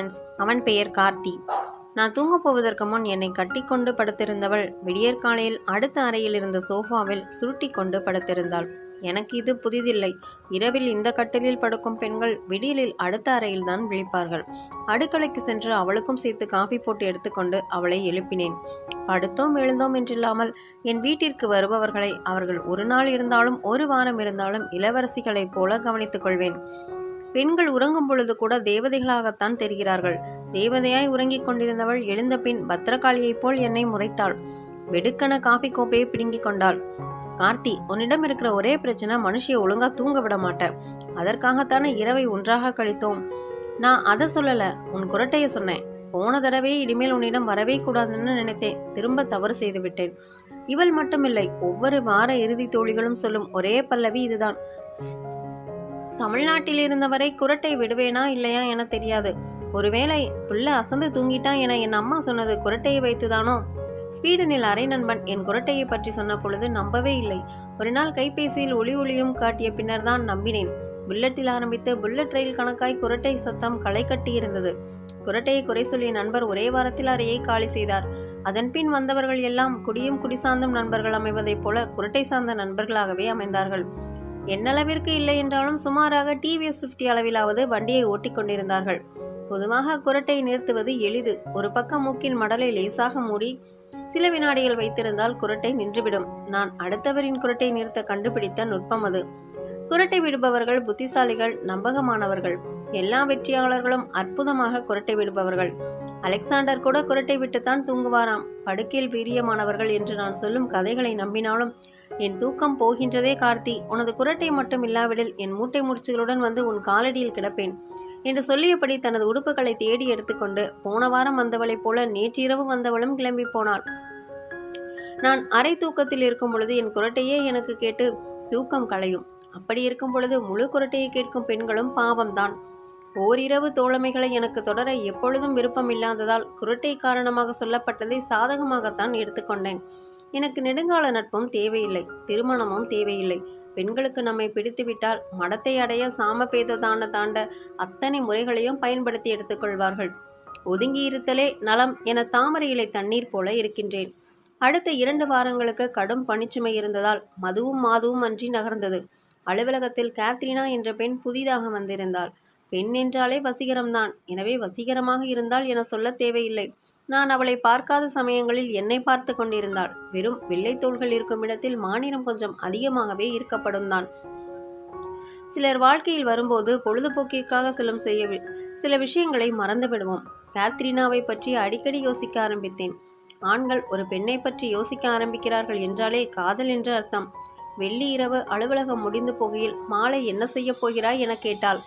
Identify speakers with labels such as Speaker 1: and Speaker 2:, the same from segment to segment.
Speaker 1: Friends அவன் பெயர் கார்த்தி. நான் தூங்க போவதற்கு முன் என்னை கட்டிக்கொண்டு படுத்திருந்தவள் விடியற்காலையில் அடுத்த அறையில் இருந்த சோஃபாவில் சுருட்டி கொண்டு படுத்திருந்தாள். எனக்கு இது புதிதில்லை. இரவில் இந்த கட்டிலில் படுக்கும் பெண்கள் விடியலில் அடுத்த அறையில்தான் விழிப்பார்கள். அடுக்கலைக்கு சென்று அவளுக்கும் சேர்த்து காஃபி போட்டு எடுத்துக்கொண்டு அவளை எழுப்பினேன். படுத்தோம் எழுந்தோம் என்றில்லாமல் என் வீட்டிற்கு வருபவர்களை அவர்கள் ஒரு நாள் இருந்தாலும் ஒரு வாரம் இருந்தாலும் இளவரசிகளைப் போல கவனித்துக் கொள்வேன். பெண்கள் உறங்கும் பொழுது கூட தேவதைகளாகத்தான் தெரிகிறார்கள். தேவதையாய் உறங்கிக் கொண்டிருந்தவள் எழுந்த பின் பத்திரகாளியைப் போல் என்னை முறைத்தாள். வெடுக்கன காஃபி கோப்பையை பிடுங்கிக் கொண்டாள். கார்த்தி உன்னிடம் இருக்கிற ஒரே பிரச்சனை மனுஷியை ஒழுங்கா தூங்க விட மாட்டேன். அதற்காகத்தானே இரவை ஒன்றாக கழித்தோம். நான் அதை சொல்லல உன் குரட்டைய சொன்னேன். போன தடவை இனிமேல் உன்னிடம் வரவே கூடாதுன்னு நினைத்தேன். திரும்ப தவறு செய்து விட்டேன். இவள் மட்டுமில்லை ஒவ்வொரு வார இறுதி தோழிகளும் சொல்லும் ஒரே பல்லவி இதுதான். தமிழ்நாட்டில் இருந்தவரை குரட்டை விடுவேனா இல்லையா என தெரியாது. ஒருவேளை புள்ள அசந்து தூங்கிட்டா என என் அம்மா சொன்னது குரட்டையை வைத்துதானோ? ஸ்வீடனில் அரை நண்பன் என் குரட்டையை பற்றி சொன்ன பொழுது நம்பவே இல்லை. ஒரு நாள் கைபேசியில் ஒளி ஒளியும் காட்டிய பின்னர் தான் நம்பினேன். புல்லட்டில் ஆரம்பித்து புல்லட் ரயில் கணக்காய் குரட்டை சத்தம் களை கட்டியிருந்தது குரட்டையை குறை சொல்லிய நண்பர் ஒரே வாரத்தில் அறையை காலி செய்தார். அதன்பின் வந்தவர்கள் எல்லாம் குடியும் குடிசார்ந்தும் நண்பர்கள் அமைவதைப் போல குரட்டை சார்ந்த நண்பர்களாகவே அமைந்தார்கள். என்னளவிற்கு இல்லை என்றாலும் சுமாராக டிவிஎஸ் ஃபிஃப்டி அளவிலாவது வண்டியை ஓட்டிக் கொண்டிருந்தார்கள் பொதுவாக குரட்டை நிறுத்துவது எளிது. ஒரு பக்கம் மூக்கின் மடலை லேசாக மூடி சில வினாடிகள் வைத்திருந்தால் குரட்டை நின்றுவிடும். நான் அடுத்தவரின் குரட்டை நிறுத்த கண்டுபிடித்த நுட்பம் அது. குரட்டை விடுபவர்கள் புத்திசாலிகள் நம்பகமானவர்கள். எல்லா வெற்றியாளர்களும் அற்புதமாக குரட்டை விடுபவர்கள். அலெக்சாண்டர் கூட குரட்டை விட்டுத்தான் தூங்குவாராம். படுக்கையில் வீரியமானவர்கள் என்று நான் சொல்லும் கதைகளை நம்பினாலும் என் தூக்கம் போகின்றதே கார்த்தி. உனது குரட்டை மட்டும் இல்லாவிடில் என் மூட்டை முடிச்சுகளுடன் வந்து உன் காலடியில் கிடப்பேன் என்று சொல்லியபடி தனது உடுப்புகளை தேடி எடுத்துக்கொண்டு போன வாரம் வந்தவளைப் போல நேற்றிரவு வந்தவளும் கிளம்பி போனாள். நான் அரை தூக்கத்தில் இருக்கும் பொழுது என் குரட்டையே எனக்கு கேட்டு தூக்கம் களையும். அப்படி இருக்கும் பொழுது முழு குரட்டையை கேட்கும் பெண்களும் பாவம்தான். ஓரிரவு தோழமைகளை எனக்கு தொடர எப்பொழுதும் விருப்பம் இல்லாததால் குரட்டை காரணமாக சொல்லப்பட்டதை சாதகமாகத்தான் எடுத்துக்கொண்டேன். எனக்கு நெடுங்கால நட்பும் தேவையில்லை திருமணமும் தேவையில்லை. பெண்களுக்கு நம்மை பிடித்துவிட்டால் மடத்தை அடைய சாமபேததான தாண்ட அத்தனை முறைகளையும் பயன்படுத்தி எடுத்துக்கொள்வார்கள் ஒதுங்கி இருத்தலே நலம் என தாமரை இலை தண்ணீர் போல இருக்கின்றேன். அடுத்த இரண்டு வாரங்களுக்கு கடும் பணிச்சுமை இருந்ததால் மதுவும் மாதுவும் அன்றி நகர்ந்தது. அலுவலகத்தில் கேத்ரினா என்ற பெண் புதிதாக வந்திருந்தாள். பெண் என்றாலே வசீகரம்தான். எனவே வசீகரமாக இருந்தால் என சொல்ல தேவையில்லை. நான் அவளை பார்க்காத சமயங்களில் என்னை பார்த்து கொண்டிருந்தாள். வெறும் வெள்ளைத்தோள்கள் இருக்கும் இடத்தில் மாநிலம் கொஞ்சம் அதிகமாகவே இருக்கப்படும் தான். சிலர் வாழ்க்கையில் வரும்போது பொழுதுபோக்கிற்காக செல்லும் செய்ய சில விஷயங்களை மறந்துவிடுவோம் கேத்ரினாவை பற்றி அடிக்கடி யோசிக்க ஆரம்பித்தேன். ஆண்கள் ஒரு பெண்ணை பற்றி யோசிக்க ஆரம்பிக்கிறார்கள் என்றாலே காதல் என்று அர்த்தம். வெள்ளி இரவு அலுவலகம் முடிந்து போகையில் மாலை என்ன செய்யப் போகிறாய் என கேட்டாள்.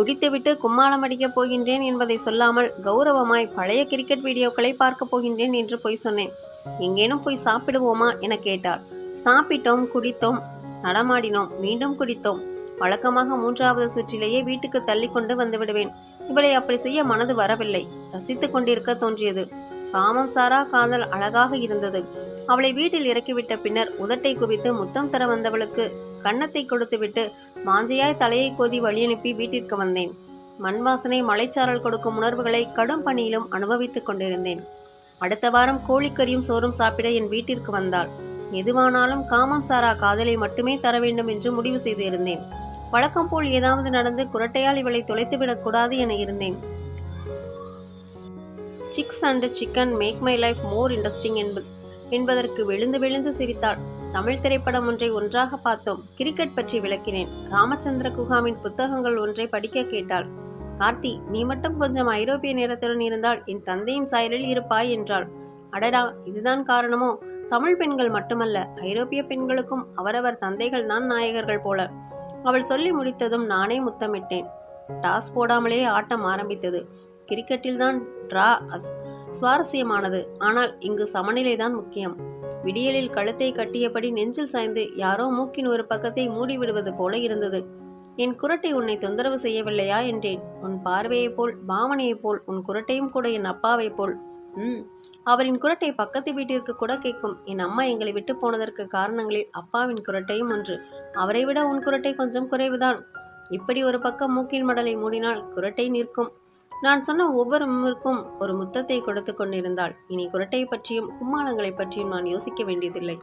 Speaker 1: குடித்துவிட்டு கும்மாளம் அடிக்கப் போகின்றேன் என்பதை சொல்லாமல் கௌரவமாய் பழைய கிரிக்கெட் வீடியோக்களை பார்க்கப் போகின்றேன் என்று போய் சொன்னேன். எங்கேனும் போய் சாப்பிடுவோமா? என கேட்டாள். சாப்பிட்டோம் குடித்தோம் நடமாடினோம் மீண்டும் குடித்தோம். வழக்கமாக மூன்றாவது சுற்றிலேயே வீட்டுக்கு தள்ளி கொண்டு வந்துவிடுவேன் இவளை அப்படி செய்ய மனது வரவில்லை. ரசித்து கொண்டிருக்க தோன்றியது. காமம் சாரா காதல் அழகாக இருந்தது. அவளை வீட்டில் இறக்கிவிட்ட பின்னர் உதட்டை குவித்து முத்தம் தர வந்தவளுக்கு கன்னத்தை கொடுத்துவிட்டு மாஞ்சையாய் தலையை கோதி வழியனுப்பி வீட்டிற்கு வந்தேன். மண் வாசனை மலைச்சாரல் கொடுக்கும் உணர்வுகளை கடும் பணியிலும் அனுபவித்துக் கொண்டிருந்தேன். அடுத்த வாரம் கோழிக்கறியும் சோறும் சாப்பிட என் வீட்டிற்கு வந்தாள். எதுவானாலும் காமம் சாரா காதலை மட்டுமே தர வேண்டும் என்று முடிவு செய்து இருந்தேன் வழக்கம் போல் ஏதாவது நடந்து குரட்டையால் இவளை தொலைத்துவிடக் கூடாது என இருந்தேன். Six and chicken make my life more interesting என்பது என்பதற்கு விழுந்து விழுந்து சிரித்தாள். தமிழ் திரைப்படம் ஒன்றை ஒன்றாக பார்த்தோம். கிரிக்கெட் பற்றி விளக்கினேன். ராமச்சந்திர குகாமின் புத்தகங்கள் ஒன்றை படிக்க கேட்டாள். கார்த்தி நீ மட்டும் கொஞ்சம் ஐரோப்பிய நேரத்துடன் இருந்தால் என் தந்தையின் சாயலில் இருப்பாய் என்றாள். அடடா இதுதான் காரணமோ? தமிழ் பெண்கள் மட்டுமல்ல ஐரோப்பிய பெண்களுக்கும் அவரவர் தந்தைகள் தான் நாயகர்கள் போல. அவள் சொல்லி முடித்ததும் நானே முத்தமிட்டேன். டாஸ் போடாமலே ஆட்டம் ஆரம்பித்தது. கிரிக்கெட்டில் தான் டிரா சுவாரஸ்யமானது. ஆனால் இங்கு சமநிலைதான் முக்கியம். விடியலில் கழுத்தை கட்டியபடி நெஞ்சில் சாய்ந்து யாரோ மூக்கின் ஒரு பக்கத்தை மூடிவிடுவது போல இருந்தது. என் குரட்டை உன்னை தொந்தரவு செய்யவில்லையா என்றேன். உன் பார்வையைப் போல் பாவனையைப் போல் உன் குரட்டையும் கூட என் அப்பாவைப் போல். ம் அவரின் குரட்டை பக்கத்து வீட்டிற்கு கூட கேட்கும். என் அம்மா எங்களை விட்டு போனதற்கு காரணங்களில் அப்பாவின் குரட்டையும் ஒன்று. அவரை விட உன் குரட்டை கொஞ்சம் குறைவுதான். இப்படி ஒரு பக்கம் மூக்கின் மடலை மூடினால் குரட்டை நிற்கும். நான் சொன்ன ஒவ்வொரு மும்மிற்கும் ஒரு முத்தத்தை கொடுத்து கொண்டிருந்தாள். இனி குரட்டை பற்றியும் கும்மாளங்களை பற்றியும் நான் யோசிக்க வேண்டியதில்லை.